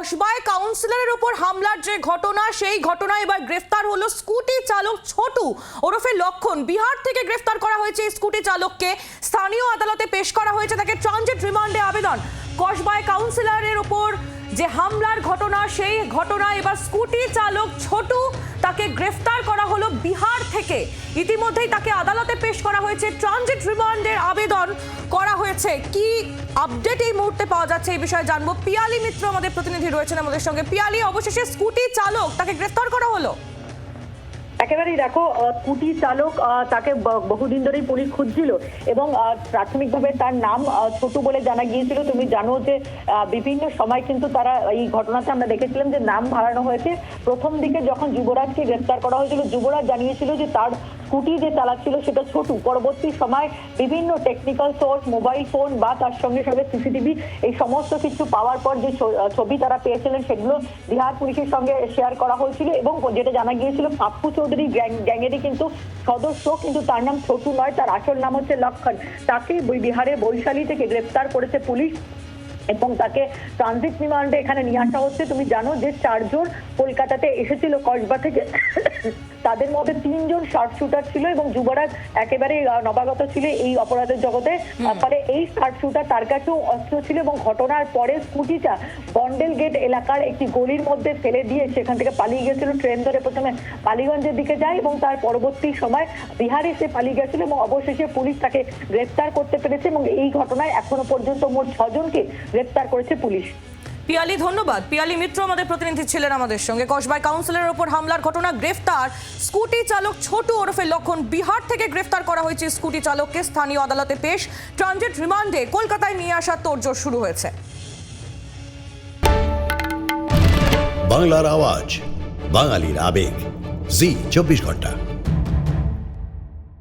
কসবায় কাউন্সিলরের উপর হামলার যে ঘটনা, সেই ঘটনায় এবার গ্রেফতার হলো স্কুটি চালক ছোটু ওরফে লক্ষণ। বিহার থেকে গ্রেফতার করা হয়েছে স্কুটি চালককে। স্থানীয় আদালতে পেশ করা হয়েছে তাকে ট্রানজিট রিমান্ডে আবেদন। কসবায় কাউন্সিলরের উপর যে হামলার ঘটনা, সেই ঘটনায় এবার স্কুটি চালক ছোটু তাকে গ্রেফতার করা হলো। থেকে ইতিমধ্যেই তাকে আদালতে পেশ করা হয়েছে। ট্রানজিট রিমান্ডের আবেদন করা হয়েছে। কি আপডেট এই মুহূর্তে পাওয়া যাচ্ছে এই বিষয়ে জানব। পিয়ালি মিত্র আমাদের প্রতিনিধি রয়েছেন আমাদের সঙ্গে। পিয়ালি, অবশেষে স্কুটি চালক তাকে গ্রেফতার করা হলো। একেবারেই দেখো স্কুটি চালক তাকে বহুদিন ধরেই পুলিশ খুঁজছিল এবং প্রাথমিকভাবে তার নাম ছোটু বলে জানা গিয়েছিল। তুমি জানো যে বিভিন্ন সময় কিন্তু তারা এই ঘটনাতে আমরা দেখেছিলাম যে নাম হারানো হয়েছে। প্রথম দিকে যখন যুবরাজকে গ্রেফতার করা হয়েছিল, যুবরাজ জানিয়েছিল যে তার স্কুটি যে চালাচ্ছিল সেটা ছোটু। পরবর্তী সময় বিভিন্ন টেকনিক্যাল সোর্স মোবাইল ফোন বা তার সঙ্গে সঙ্গে সিসিটিভি এই সমস্ত কিছু পাওয়ার পর যে ছবি তারা পেয়েছিলেন, সেগুলো বিহার পুলিশের সঙ্গে শেয়ার করা হয়েছিল এবং যেটা জানা গিয়েছিল পাপ্পু চৌধুরী গ্যাং- গ্যাংয়েরই কিন্তু সদস্য, কিন্তু তার নাম ছোটু নয়, তার আসল নাম হচ্ছে লক্ষণ। তাকে বিহারের বৈশালী থেকে গ্রেপ্তার করেছে পুলিশ এবং তাকে ট্রানজিট রিমান্ডে এখানে নিয়ে আসা হচ্ছে। তুমি জানো যে চারজন কলকাতাতে এসেছিল কসবা থেকে। তাদের মধ্যে তিনজন শার্প শুটার ছিল এবং যুবরাজ একেবারে নবাগত ছিল এই অপরাধের জগতে। ফলে এই শার্প শুটার তার কাছেও অস্ত্র ছিল এবং ঘটনার পরে স্কুটিটা বন্ডেল গেট এলাকার একটি গলির মধ্যে ফেলে দিয়ে সেখান থেকে পালিয়ে গেছিল। ট্রেন ধরে প্রথমে বালিগঞ্জের দিকে যায় এবং তার পরবর্তী সময় বিহারে সে পালিয়ে গেছিল এবং অবশেষে পুলিশ তাকে গ্রেপ্তার করতে পেরেছে এবং এই ঘটনায় এখনও পর্যন্ত মোট ছজনকে গ্রেপ্তার করেছে পুলিশ। পিয়ালি, ধন্যবাদ। পিয়ালি মিত্র আমাদের প্রতিনিধি ছিলেন আমাদের সঙ্গে। কসবায় কাউন্সিলরের উপর হামলার ঘটনা গ্রেফতার স্কুটি চালক ছোটু ওরফে লক্ষণ বিহার থেকে গ্রেফতার করা হয়েছে স্কুটি চালককে। স্থানীয় আদালতে পেশ ট্রানজিট রিমান্ডে কলকাতায় নিয়ে আসার তোড়জোড় শুরু হয়েছে। বাংলার আওয়াজ, বাঙালির আবেগ। জি, চব্বিশ ঘণ্টা।